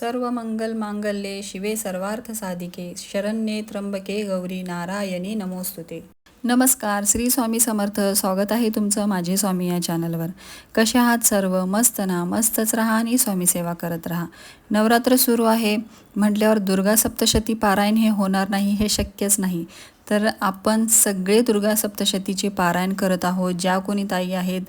सर्व मंगल मांगल्ये शिवे सर्वार्थ साधिके शरण्ये त्र्यंबके गौरी नारायणी नमोस्तुते. नमस्कार श्री स्वामी समर्थ. स्वागत आहे तुमचं माझे स्वामी या चॅनलवर. कसे आहात सर्व? मस्त ना? मस्तच राहा आणि स्वामी सेवा करत राहा. नवरात्र सुरू आहे. म्हटल्यावर दुर्गा सप्तशती पारायण हे होणार नाही हे शक्यच नाही. तर आपण सगळे दुर्गा सप्तशतीचे पारायण करत आहोत. ज्या कोणी ताई आहेत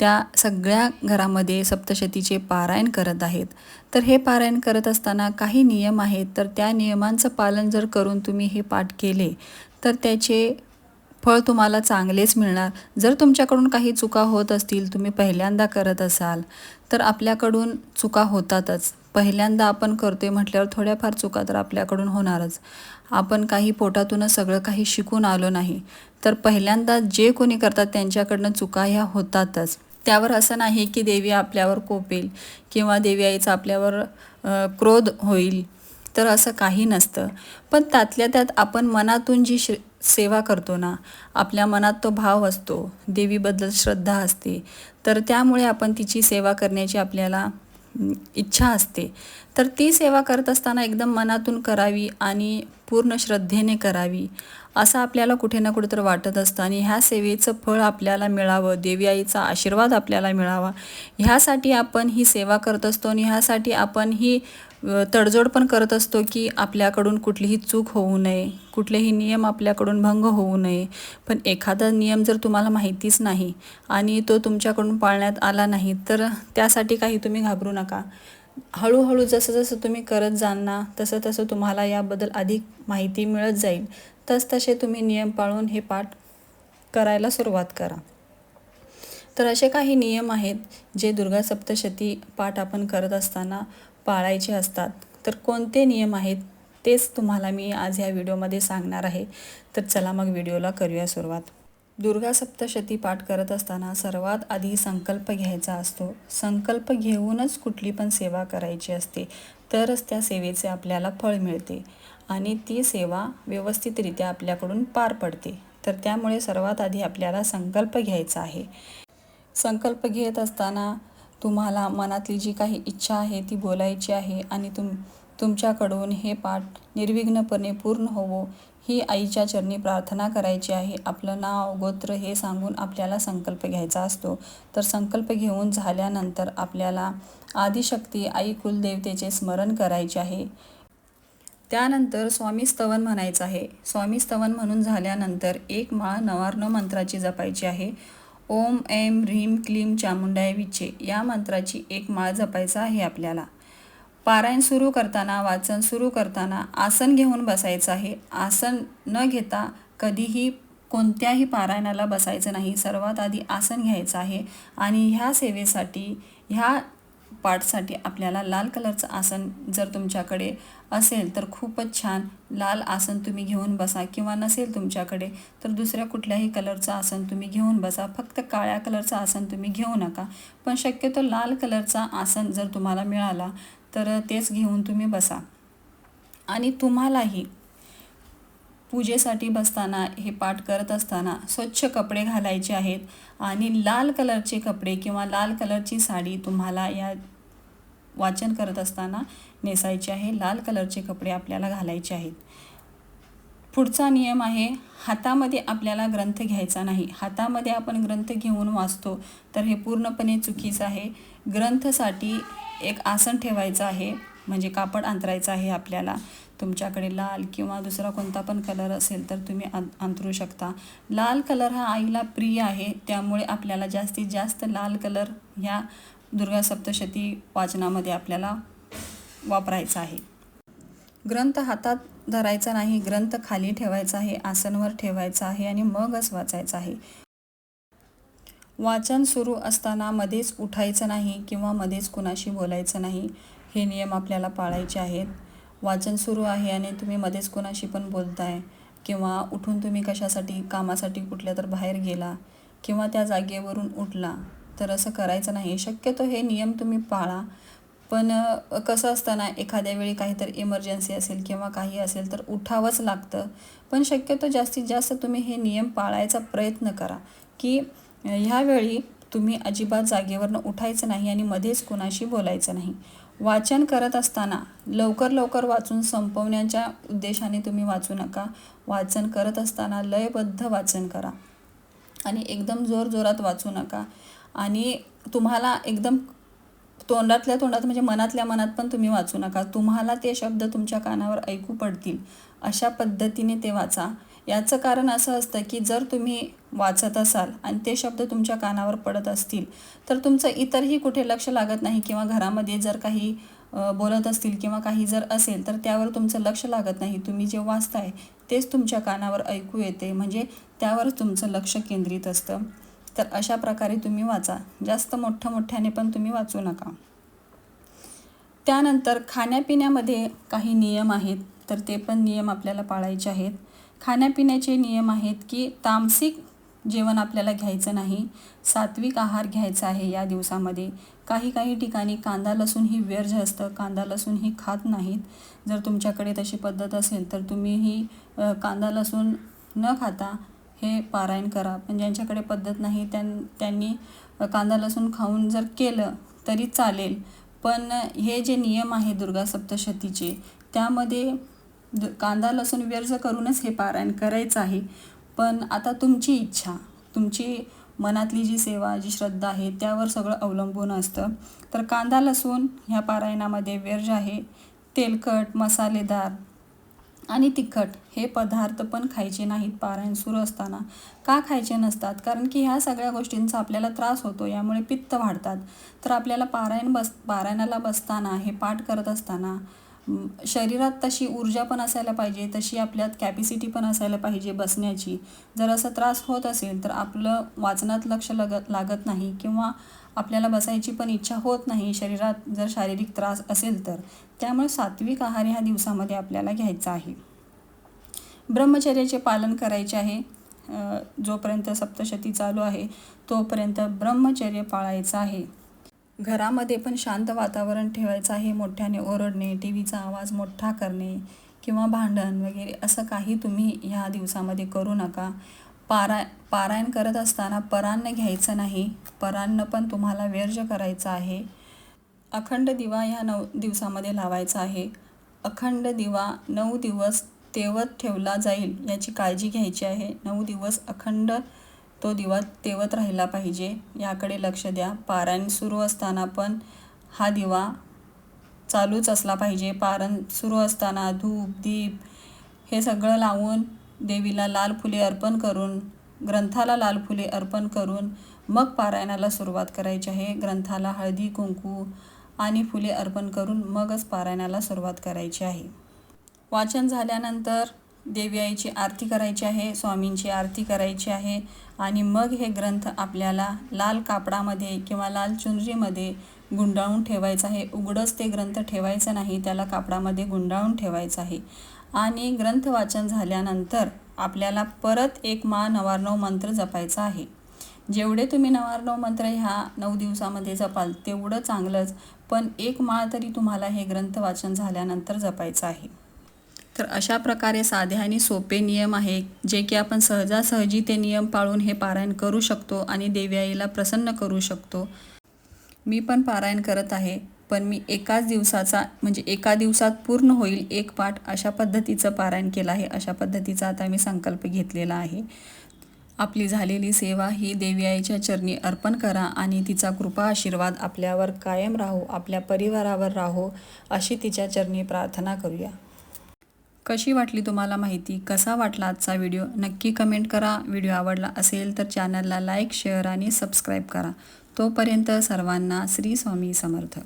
त्या सगळ्या घरामध्ये सप्तशतीचे पारायण करत आहेत. तर हे पारायण करत असताना काही नियम आहेत. तर त्या नियमांचं पालन जर करून तुम्ही हे पाठ केले तर त्याचे फळ तुम्हाला चांगलेच मिळणार. जर तुमच्याकडून काही चुका होत असतील तुम्ही पहिल्यांदा करत असाल तर आपल्याकडून चुका होतातच. पहिल्यांदा आपण करतोय म्हटल्यावर थोड्याफार चुका तर आपल्याकडून होणारच. आपण काही पोटातूनच सगळं काही शिकून आलो नाही. तर पहिल्यांदा जे कोणी करतात त्यांच्याकडनं चुका ह्या होतातच. त्यावर असं नाही की देवी आपल्यावर कोपेल किंवा देवी आईचा आपल्यावर क्रोध होईल. तर असं काही नसतं. पण त्यातल्या त्यात आपण मनातून जी श सेवा करतो ना आपल्या मनात तो भाव असतो. देवीबद्दल श्रद्धा असते. तर त्यामुळे आपण तिची सेवा करण्याची आपल्याला इच्छा असते. तर ती सेवा करत असताना एकदम मनातून करावी आणि पूर्ण श्रद्धेने करावी असं आपल्याला कुठे ना कुठे तर वाटत असतं. आणि ह्या सेवेचं फळ आपल्याला मिळावं देवी आईचा आशीर्वाद आपल्याला मिळावा ह्यासाठी आपण ही सेवा करत असतो आणि ह्यासाठी आपण ही तडजोड पण करत असतो की आपल्याकडून कुठलीही चूक होऊ नये कुठलेही नियम आपल्याकडून भंग होऊ नये. पण एखादा नियम जर तुम्हाला माहितीच नाही आणि तो तुमच्याकडून पाळण्यात आला नाही तर त्यासाठी काही तुम्ही घाबरू नका. हळूहळू जसं जसं तुम्ही करत जाल ना तसं तसं तुम्हाला याबद्दल अधिक माहिती मिळत जाईल. तस तसे तुम्ही नियम पाळून हे पाठ करायला सुरुवात करा. तर असे काही नियम आहेत जे दुर्गा सप्तशती पाठ आपण करत असताना पाळायचे असतात. तर कोणते नियम आहेत? तेच तुम्हाला मी आज ह्या व्हिडिओमध्ये सांगणार आहे. तर चला मग व्हिडिओला करूया सुरुवात. दुर्गा सप्तशती पाठ करत असताना सर्वात आधी संकल्प घ्यायचा असतो. संकल्प घेऊनच कुठली पण सेवा करायची असते तरच त्या सेवेचे आपल्याला फळ मिळते आणि ती सेवा व्यवस्थितरित्या आपल्याकडून पार पडते. तर त्यामुळे सर्वात आधी आपल्याला संकल्प घ्यायचा आहे. संकल्प घेत असताना तुम्हाला मनातली जी काही इच्छा आहे ती बोलायची आहे आणि तुम तुमच्याकडून हे पाठ निर्विघ्नपणे पूर्ण होवो ही आईच्या चरणी प्रार्थना करायची आहे. आपलं नाव गोत्र हे सांगून आपल्याला संकल्प घ्यायचा असतो. तर संकल्प घेऊन झाल्यानंतर आपल्याला आदिशक्ती आई कुलदेवतेचे स्मरण करायचे आहे. त्यानंतर स्वामी स्तवन म्हणायचं आहे. स्वामी स्तवन म्हणून झाल्यानंतर एक माळ नवार्न मंत्राची जपायची आहे. ओम ऐम ह्रीम क्लीम चामुंडाय विचे या मंत्राची एक माळ जपायचा आहे आपल्याला. पारायण सुरू करताना वाचन सुरू करताना आसन घेऊन बसायचं आहे. आसन न घेता कधीही कोणत्याही पारायणाला बसायचं नाही. सर्वात आधी आसन घ्यायचं आहे आणि ह्या सेवेसाठी ह्या पाठसाठी आपल्याला लाल कलरचं आसन जर तुमच्याकडे असेल तर खूपच छान. लाल आसन तुम्ही घेऊन बसा किंवा नसेल तुमच्याकडे तर दुसऱ्या कुठल्याही कलरचं आसन तुम्ही घेऊन बसा. फक्त काळ्या कलरचं आसन तुम्ही घेऊ नका. पण शक्यतो लाल कलरचा आसन जर तुम्हाला मिळाला तर तेच घेऊन तुम्ही बसा. आणि तुम्हालाही पूजेसाठी बसताना हे पाठ करत असताना स्वच्छ कपडे घालायचे आहेत आणि लाल कलरचे कपडे किंवा लाल कलरची साडी तुम्हाला या वाचन करत असताना नेसायचे आहे. लाल कलरचे कपडे आपल्याला घालायचे आहेत. पुढचा नियम आहे हातामध्ये आपल्याला ग्रंथ घ्यायचा नाही. हातामध्ये आपण ग्रंथ घेऊन वाचतो तर हे पूर्णपणे चुकीचं आहे. ग्रंथसाठी एक आसन ठेवायचं आहे म्हणजे कापड अंतरायचं आहे आपल्याला. तुमच्याकडे लाल किंवा दुसरा कोणता पण कलर असेल तर तुम्ही अं अंतरू शकता. लाल कलर हा आईला प्रिय आहे त्यामुळे आपल्याला जास्तीत जास्त लाल कलर ह्या दुर्गा सप्तशती वाचनामध्ये आपल्याला वापरायचा आहे. ग्रंथ हातात धरायचा नाही ग्रंथ खाली ठेवायचा आहे आसनवर ठेवायचा आहे आणि मगच वाचायचा आहे. वाचन सुरू असताना मध्येच उठायचं नाही किंवा मध्येच कुणाशी बोलायचं नाही हे नियम आपल्याला पाळायचे आहेत. वाचन सुरू आहे आणि तुम्ही मध्येच कोणाशी पण बोलताय किंवा उठून तुम्ही कशासाठी कामासाठी कुठल्या तर बाहेर गेला किंवा त्या जागेवरून उठला तर असं करायचं नाही. शक्यतो हे नियम तुम्ही पाळा. पण कसं असताना एखाद्या वेळी काहीतरी इमर्जन्सी असेल किंवा काही असेल तर उठावंच लागतं. पण शक्यतो जास्तीत जास्त तुम्ही हे नियम पाळायचा प्रयत्न करा की ह्यावेळी तुम्ही अजिबात जागेवरनं उठायचं नाही आणि मध्येच कुणाशी बोलायचं नाही. वाचन करत असताना लवकर लवकर वाचून संपवण्याच्या उद्देशाने तुम्ही वाचू नका. वाचन करत असताना लयबद्ध वाचन करा. आणि एकदम जोर जोरात वाचू नका. आणि तुम्हाला एकदम तोंडातल्या तोंडात म्हणजे मनातल्या मनात पण तुम्ही वाचू नका. तुम्हाला ते शब्द तुमच्या कानावर ऐकू पडतील. अशा पद्धतीने ते वाचा. याचं कारण असं असतं की जर तुम्ही वाचत असाल आणि ते शब्द तुमच्या कानावर पडत असतील तर तुमचं इतरही कुठे लक्ष लागत नाही किंवा घरामध्ये जर काही बोलत असतील किंवा काही जर असेल तर त्यावर तुमचं लक्ष लागत नाही. तुम्ही जे वाचताय तेच तुमच्या कानावर ऐकू येते. म्हणजे त्यावर तुमचं लक्ष केंद्रित असतं. तर अशा प्रकारे तुम्ही वाचा. जास्त मोठ्या मोठ्याने पण तुम्ही वाचू नका. त्यानंतर खाण्यापिण्यामध्ये काही नियम आहेत. तर ते पण नियम आपल्याला पाळायचे आहेत. खाण्यापिण्याचे नियम आहेत की तामसिक जेवण आपल्याला घ्यायचं नाही सात्विक आहार घ्यायचा आहे या दिवसामध्ये. काही काही ठिकाणी कांदा लसूण ही व्यर्ज असतं. कांदा लसूण ही खात नाहीत. जर तुमच्याकडे तशी पद्धत असेल तर तुम्ही ही कांदा लसूण न खाता हे पारायण करा. पण ज्यांच्याकडे पद्धत नाही त्यां त्यांनी कांदा लसूण खाऊन जर केलं तरी चालेल. पण हे जे नियम आहे दुर्गा सप्तशतीचे त्यामध्ये कांदा लसूण व्यर्ज करूनच हे पारायण करायचं आहे. पण आता तुमची इच्छा तुमची मनातली जी सेवा जी श्रद्धा आहे त्यावर सगळं अवलंबून असतं. तर कांदा लसूण ह्या पारायणामध्ये व्यर्ज आहे. तेलकट मसालेदार आणि तिखट हे पदार्थ पण खायचे नाहीत पारायण सुरू असताना. का खायचे नसतात? कारण की ह्या सगळ्या गोष्टींचा आपल्याला त्रास होतो यामुळे पित्त वाढतात. तर आपल्याला पारायण बस पारायणाला बसताना हे पाठ करत असताना शरीरात तशी ऊर्जा पण असायला पाहिजे तशी आपल्यात कॅपॅसिटी पण असायला पाहिजे बसण्याची. जर असा त्रास होत असेल तर आपलं वाचनात लक्ष लग लागत नाही किंवा आपल्याला बसायची पण इच्छा होत नाही शरीरात जर शारीरिक त्रास असेल तर. त्यामुळे सात्विक आहार ह्या दिवसामध्ये आपल्याला घ्यायचा आहे. ब्रह्मचर्याचे पालन करायचे आहे. जोपर्यंत सप्तशती चालू आहे तोपर्यंत ब्रह्मचर्य पाळायचं आहे. घरामध्ये पण शांत वातावरण ठेवायचं आहे मोठ्याने ओरडणे टी व्हीचा आवाज मोठा करणे किंवा भांडण वगैरे असं काही तुम्ही ह्या दिवसामध्ये करू नका. पारा पारायण करत असताना परान्न घ्यायचं नाही परान्न पण तुम्हाला व्यर्ज करायचं आहे. अखंड दिवा ह्या नऊ दिवसामध्ये लावायचा आहे. अखंड दिवा नऊ दिवस तेवत ठेवला जाईल याची काळजी घ्यायची आहे. नऊ दिवस अखंड तो दिवा तेवत राहिला पाहिजे याकडे लक्ष द्या. पारायण सुरू असताना पण हा दिवा चालूच असला पाहिजे. पारण सुरू असताना धूप दीप हे सगळं लावून देवीला लाल फुले अर्पण करून ग्रंथाला लाल फुले अर्पण करून मग पारायणाला सुरुवात करायची आहे. ग्रंथाला हळदी कुंकू आणि फुले अर्पण करून मगच पारायणाला सुरुवात करायची आहे. वाचन झाल्यानंतर देवी आईची आरती करायची आहे स्वामींची आरती करायची आहे. आणि मग हे ग्रंथ आपल्याला लाल कापडामध्ये किंवा लाल चुनरीमध्ये गुंडाळून ठेवायचं आहे. उघडंच ते ग्रंथ ठेवायचं नाही त्याला कापडामध्ये गुंडाळून ठेवायचं आहे. आणि ग्रंथ वाचन झाल्यानंतर आपल्याला परत एक मा नवारनव मंत्र जपायचा आहे. जेवढे तुम्ही नवारनव मंत्र ह्या नऊ दिवसामध्ये जपाल तेवढं चांगलंच पण एक माळ तरी तुम्हाला हे ग्रंथ वाचन झाल्यानंतर जपायचं आहे. तर अशा प्रकारे साधे आणि सोपे नियम आहे जे की आपण सहजासहजी ते नियम पाळून हे पारायण करू शकतो आणि देवी आईला प्रसन्न करू शकतो. मी पण पारायण करत आहे पण मी एकाच दिवसाचा म्हणजे एका दिवसात पूर्ण होईल एक पाठ अशा पद्धतीचं पारायण केलं आहे अशा पद्धतीचा आता मी संकल्प घेतलेला आहे. आपली झालेली सेवा ही देवी आईच्या चरणी अर्पण करा आणि तिचा कृपा आशीर्वाद आपल्यावर कायम राहो आपल्या परिवारावर राहो अशी तिच्या चरणी प्रार्थना करूया. कशी वाटली तुम्हाला माहिती कसा वाटला आजचा व्हिडिओ? नक्की कमेंट करा. व्हिडिओ आवडला असेल तर चॅनलला लाईक शेअर आणि सबस्क्राईब करा. तोपर्यंत सर्वांना श्री स्वामी समर्थ.